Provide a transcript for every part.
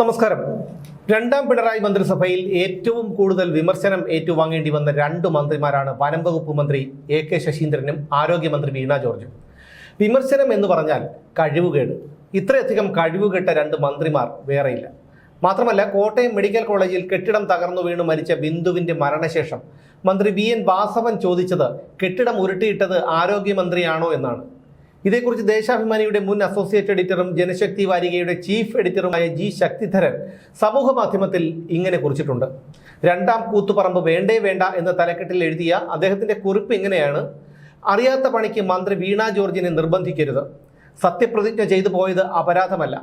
നമസ്കാരം. രണ്ടാം പിണറായി മന്ത്രിസഭയിൽ ഏറ്റവും കൂടുതൽ വിമർശനം ഏറ്റുവാങ്ങേണ്ടി വന്ന രണ്ട് മന്ത്രിമാരാണ് വനം വകുപ്പ് മന്ത്രി എ കെ ശശീന്ദ്രനും ആരോഗ്യമന്ത്രി വീണ ജോർജും. വിമർശനം എന്ന് പറഞ്ഞാൽ കഴിവുകേട്. ഇത്രയധികം കഴിവുകെട്ട രണ്ട് മന്ത്രിമാർ വേറെയില്ല. മാത്രമല്ല കോട്ടയം മെഡിക്കൽ കോളേജിൽ കെട്ടിടം തകർന്നു വീണ് മരിച്ച ബിന്ദുവിന്റെ മരണശേഷം മന്ത്രി വി എൻ വാസവൻ ചോദിച്ചത് കെട്ടിടം ഉരുട്ടിയിട്ടത് ആരോഗ്യമന്ത്രിയാണോ എന്നാണ്. ഇതേക്കുറിച്ച് ദേശാഭിമാനിയുടെ മുൻ അസോസിയേറ്റ് എഡിറ്ററും ജനശക്തി വാരികയുടെ ചീഫ് എഡിറ്ററുമായ ജി ശക്തിധരൻ സമൂഹ മാധ്യമത്തിൽ ഇങ്ങനെ കുറിച്ചിട്ടുണ്ട്. രണ്ടാം കൂത്തുപറമ്പ് വേണ്ടേ വേണ്ട എന്ന തലക്കെട്ടിൽ എഴുതിയ അദ്ദേഹത്തിന്റെ കുറിപ്പ് ഇങ്ങനെയാണ്. അറിയാത്ത പണിക്ക് മന്ത്രി വീണ ജോർജിനെ നിർബന്ധിക്കരുത്. സത്യപ്രതിജ്ഞ ചെയ്തു പോയത് അപരാധമല്ല.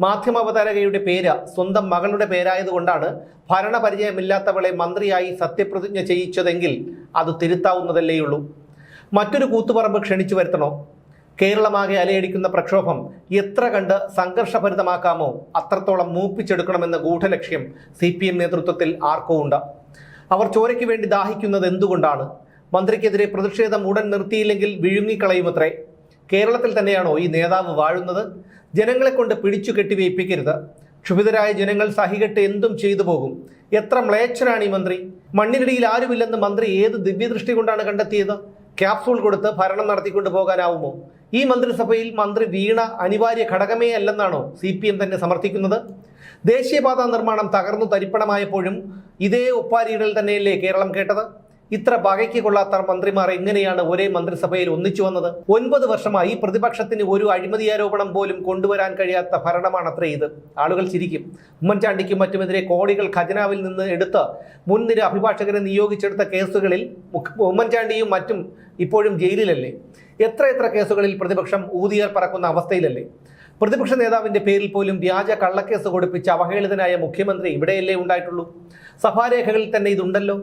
മാധ്യമവതാരകയുടെ പേര് സ്വന്തം മകളുടെ പേരായതുകൊണ്ടാണ് ഭരണപരിചയമില്ലാത്തവളെ മന്ത്രിയായി സത്യപ്രതിജ്ഞ ചെയ്യിച്ചതെങ്കിൽ അത് തിരുത്താവുന്നതല്ലേയുള്ളൂ. മറ്റൊരു കൂത്തുപറമ്പ് ക്ഷണിച്ചു വരുത്തണോ? കേരളമാകെ അലയടിക്കുന്ന പ്രക്ഷോഭം എത്ര കണ്ട് സംഘർഷഭരിതമാക്കാമോ അത്രത്തോളം മൂപ്പിച്ചെടുക്കണമെന്ന ഗൂഢലക്ഷ്യം സി പി എം നേതൃത്വത്തിൽ ആർക്കോ ഉണ്ട്. അവർ ചോരയ്ക്ക് വേണ്ടി ദാഹിക്കുന്നത് എന്തുകൊണ്ടാണ്? മന്ത്രിക്കെതിരെ പ്രതിഷേധം ഉടൻ നിർത്തിയില്ലെങ്കിൽ വിഴുങ്ങിക്കളയുമത്രേ? കേരളത്തിൽ തന്നെയാണോ ഈ നേതാവ് വാഴുന്നത്? ജനങ്ങളെ കൊണ്ട് പിടിച്ചു കെട്ടിവയ്പ്പിക്കരുത്. ക്ഷുഭിതരായ ജനങ്ങൾ സഹികെട്ട് എന്തും ചെയ്തു പോകും. എത്ര മ്ലേച്ഛനാണ് ഈ മന്ത്രി? മണ്ണിനടിയിൽ ആരുമില്ലെന്ന് മന്ത്രി ഏത് ദിവ്യദൃഷ്ടി കൊണ്ടാണ് കണ്ടെത്തിയത്? ക്യാപ്സൂൾ കൊടുത്ത് ഭരണം നടത്തിക്കൊണ്ട് പോകാനാവുമോ? ഈ മന്ത്രിസഭയിൽ മന്ത്രി വീണ അനിവാര്യ ഘടകമേ അല്ലെന്നാണോ സി പി എം തന്നെ സമർത്ഥിക്കുന്നത്? ദേശീയപാത നിർമ്മാണം തകർന്നു തരിപ്പണമായപ്പോഴും ഇതേ ഒപ്പാരിയിടൽ തന്നെയല്ലേ കേരളം കേട്ടത്? ഇത്ര പകയ്ക്ക് കൊള്ളാത്ത മന്ത്രിമാർ എങ്ങനെയാണ് ഒരേ മന്ത്രിസഭയിൽ ഒന്നിച്ചു വന്നത്? ഒൻപത് വർഷമായി പ്രതിപക്ഷത്തിന് ഒരു അഴിമതി ആരോപണം പോലും കൊണ്ടുവരാൻ കഴിയാത്ത ഭരണമാണത്രേ ഇത്. ആളുകൾ ചിരിക്കും. ഉമ്മൻചാണ്ടിക്കും മറ്റുമെതിരെ കോടികൾ ഖജനാവിൽ നിന്ന് എടുത്ത് മുൻനിര അഭിഭാഷകരെ നിയോഗിച്ചെടുത്ത കേസുകളിൽ ഉമ്മൻചാണ്ടിയും മറ്റും ഇപ്പോഴും ജയിലിലല്ലേ? എത്ര എത്ര കേസുകളിൽ പ്രതിപക്ഷം ഊതിയാൽ പറക്കുന്ന അവസ്ഥയിലല്ലേ? പ്രതിപക്ഷ നേതാവിന്റെ പേരിൽ പോലും വ്യാജ കള്ളക്കേസ് കൊടുപ്പിച്ച അവഹേളിതനായ മുഖ്യമന്ത്രി ഇവിടെയല്ലേ ഉണ്ടായിട്ടുള്ളൂ? സഭാരേഖകളിൽ തന്നെ ഇതുണ്ടല്ലോ.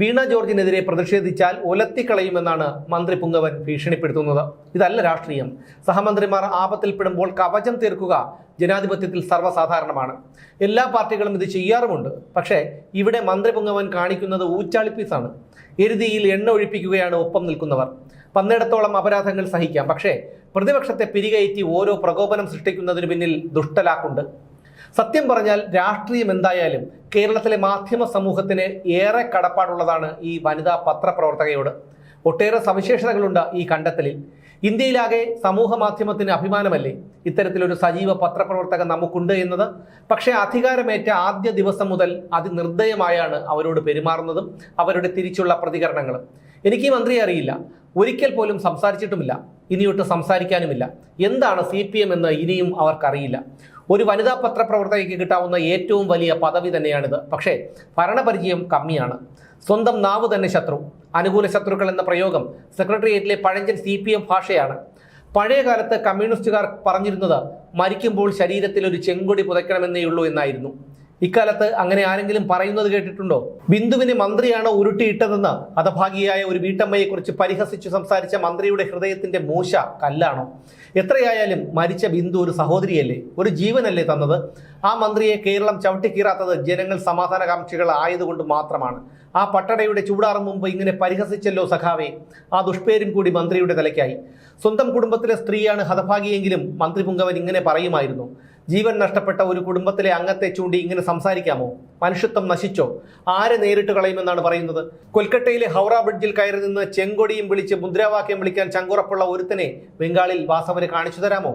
വീണ ജോർജിനെതിരെ പ്രതിഷേധിച്ചാൽ ഒലത്തിക്കളയുമെന്നാണ് മന്ത്രി പുങ്കവൻ ഭീഷണിപ്പെടുത്തുന്നത്. ഇതല്ല രാഷ്ട്രീയം. സഹമന്ത്രിമാർ ആപത്തിൽപ്പെടുമ്പോൾ കവചം തീർക്കുക ജനാധിപത്യത്തിൽ സർവസാധാരണമാണ്. എല്ലാ പാർട്ടികളും ഇത് ചെയ്യാറുമുണ്ട്. പക്ഷേ ഇവിടെ മന്ത്രി പുങ്കവൻ കാണിക്കുന്നത് ഊച്ചാളിപ്പീസാണ്. എരുതിയിൽ എണ്ണ ഒഴിപ്പിക്കുകയാണ് ഒപ്പം നിൽക്കുന്നവർ. പന്നിടത്തോളം അപരാധങ്ങൾ സഹിക്കാം. പക്ഷേ പ്രതിപക്ഷത്തെ പിരികയറ്റി ഓരോ പ്രകോപനം സൃഷ്ടിക്കുന്നതിന് പിന്നിൽ ദുഷ്ടലാക്കുണ്ട്. സത്യം പറഞ്ഞാൽ രാഷ്ട്രീയം എന്തായാലും കേരളത്തിലെ മാധ്യമ സമൂഹത്തിന് ഏറെ കടപ്പാടുള്ളതാണ് ഈ വനിതാ പത്രപ്രവർത്തകയോട്. ഒട്ടേറെ സവിശേഷതകളുണ്ട് ഈ കണ്ടെത്തലിൽ. ഇന്ത്യയിലാകെ സമൂഹ മാധ്യമത്തിന് അഭിമാനമല്ലേ? ഇത്തരത്തിലൊരു സജീവ പത്രപ്രവർത്തക നമുക്കുണ്ട് എന്നത്. പക്ഷേ അധികാരമേറ്റ ആദ്യ ദിവസം മുതൽ അതിനിർദ്ദയമായാണ് അവരോട് പെരുമാറുന്നതും അവരുടെ തിരിച്ചുള്ള പ്രതികരണങ്ങളും. എനിക്ക് മന്ത്രിയെ അറിയില്ല. ഒരിക്കൽ പോലും സംസാരിച്ചിട്ടുമില്ല. ഇനിയൊട്ട് സംസാരിക്കാനുമില്ല. എന്താണ് സി പി എം എന്ന് ഇനിയും അവർക്കറിയില്ല. ഒരു വനിതാ പത്രപ്രവർത്തകയ്ക്ക് കിട്ടാവുന്ന ഏറ്റവും വലിയ പദവി തന്നെയാണിത്. പക്ഷേ ഭരണപരിചയം കമ്മിയാണ്. സ്വന്തം നാവ് തന്നെ ശത്രു. അനുകൂല ശത്രുക്കൾ എന്ന പ്രയോഗം സെക്രട്ടേറിയറ്റിലെ പഴഞ്ചൻ സി പി എം ഭാഷയാണ്. പഴയ കാലത്ത് കമ്മ്യൂണിസ്റ്റുകാർ പറഞ്ഞിരുന്നത് മരിക്കുമ്പോൾ ശരീരത്തിൽ ഒരു ചെങ്കൊടി പുതയ്ക്കണമെന്നേ ഉള്ളൂ എന്നായിരുന്നു. ഇക്കാലത്ത് അങ്ങനെ ആരെങ്കിലും പറയുന്നത് കേട്ടിട്ടുണ്ടോ? ബിന്ദുവിനെ മന്ത്രിയാണോ ഉരുട്ടിയിട്ടതെന്ന്? അതഭാഗിയായ ഒരു വീട്ടമ്മയെക്കുറിച്ച് പരിഹസിച്ചു സംസാരിച്ച മന്ത്രിയുടെ ഹൃദയത്തിന്റെ മൂശ കല്ലാണോ? എത്രയായാലും മരിച്ച ബിന്ദു ഒരു സഹോദരിയല്ലേ? ഒരു ജീവനല്ലേ തന്നത്? ആ മന്ത്രിയെ കേരളം ചവിട്ടിക്കീറാത്തത് ജനങ്ങൾ സമാധാനകാംക്ഷികൾ ആയതുകൊണ്ട് മാത്രമാണ്. ആ പട്ടടയുടെ ചൂടാറും മുമ്പ് ഇങ്ങനെ പരിഹസിച്ചല്ലോ സഖാവെ. ആ ദുഷ്പേരും കൂടി മന്ത്രിയുടെ തലയ്ക്കായി. സ്വന്തം കുടുംബത്തിലെ സ്ത്രീയാണ് ഹതഭാഗിയെങ്കിലും മന്ത്രി പുങ്കവൻ ഇങ്ങനെ പറയുമായിരുന്നു. ജീവൻ നഷ്ടപ്പെട്ട ഒരു കുടുംബത്തിലെ അംഗത്തെ ചൂണ്ടി ഇങ്ങനെ സംസാരിക്കാമോ? മനുഷ്യത്വം നശിച്ചോ? ആരെ നേരിട്ട് കളയുമെന്നാണ് പറയുന്നത്? കൊൽക്കട്ടയിലെ ഹൗറ ബ്രിഡ്ജിൽ കയറി നിന്ന് ചെങ്കൊടിയും വിളിച്ച് മുദ്രാവാക്യം വിളിക്കാൻ ചങ്കുറപ്പുള്ള ഒരുത്തനെ ബംഗാളിൽ വാസവന് കാണിച്ചു തരാമോ?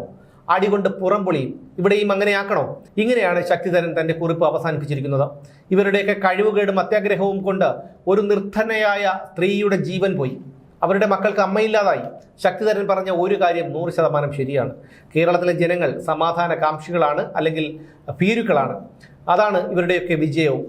അടികൊണ്ട് പുറംപൊളിയും ഇവിടെയും അങ്ങനെയാക്കണോ? ഇങ്ങനെയാണ് ശക്തിധരൻ തന്റെ കുറിപ്പ് അവസാനിപ്പിച്ചിരിക്കുന്നത്. ഇവരുടെയൊക്കെ കഴിവുകേടും അത്യാഗ്രഹവും കൊണ്ട് ഒരു നിർധനയായ സ്ത്രീയുടെ ജീവൻ പോയി. അവരുടെ മക്കൾക്ക് അമ്മയില്ലാതായി. ശക്തിധരൻ പറഞ്ഞ ഒരു കാര്യം നൂറ് ശതമാനം ശരിയാണ്. കേരളത്തിലെ ജനങ്ങൾ സമാധാന കാംക്ഷികളാണ് അല്ലെങ്കിൽ ഭീരുക്കളാണ്. അതാണ് ഇവരുടെയൊക്കെ വിജയവും.